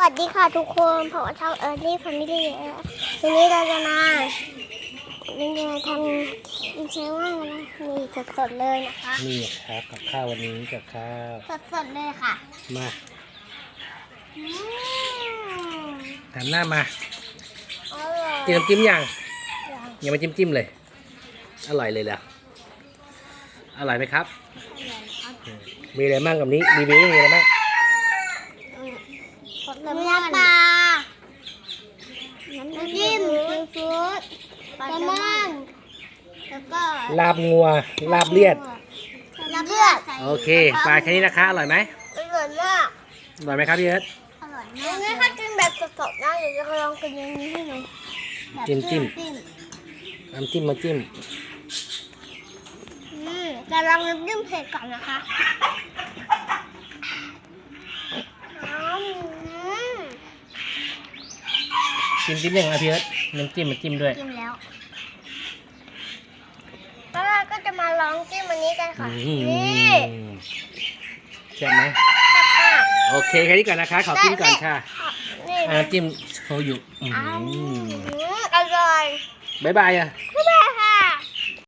สวัสดีค่ะทุกคนผมชาวเอิร์ลี่แฟมิลี่วันนี้เราจะมาเป็นยังไงทำอินเชว่านะมีสดๆเลยนะคะนี่ครับกับข้าววันนี้กับข้าวสดๆเลยค่ะ มาอืมหันหน้ามาอร่อยจิ้มน้ำจิ้มยังอย่างยังไม่จิ้มจิ้มเลย อร่อยเลยเหรออร่อยไหมครับครับมีอะไรบ้างกับนี้รีวิวมีอะไรบ้าง เนื้อปลา น้ำจิ้มซีฟู้ดปลาแซลมอนแล้วก็ลาบงัว ลาบเลียด ลาบเลือดโอเค ปลาแค่นี้นะคะ อร่อยไหมอร่อยมากอร่อยไหมครับพี่เอิร์ธอร่อยมากนี่ถ้ากินแบบสดๆนะเดี๋ยวจะลองกินอย่างนี้ให้ดูแบบจิ้มจิ้มจิ้มน้ำจิ้มมาจิ้มอืมจะลองน้ำจิ้มเผ็ดก่อนนะคะอืม จิ้มจิ้มยังไงพี่เอิร์ธน้ำจิ้มมาจิ้มด้วยจิ้มแล้วแล้วเราก็จะมาลองจิ้มอันนี้กันค่ะอืมนี่ใช่บไหมตักค่ะโอเคแค่นี้ก่อนนะคะขอกินก่อนค่ะนี่อ่าน้ำจิ้มโชยุอือ้าวมอร่อยบ๊ายบายอะบ๊าย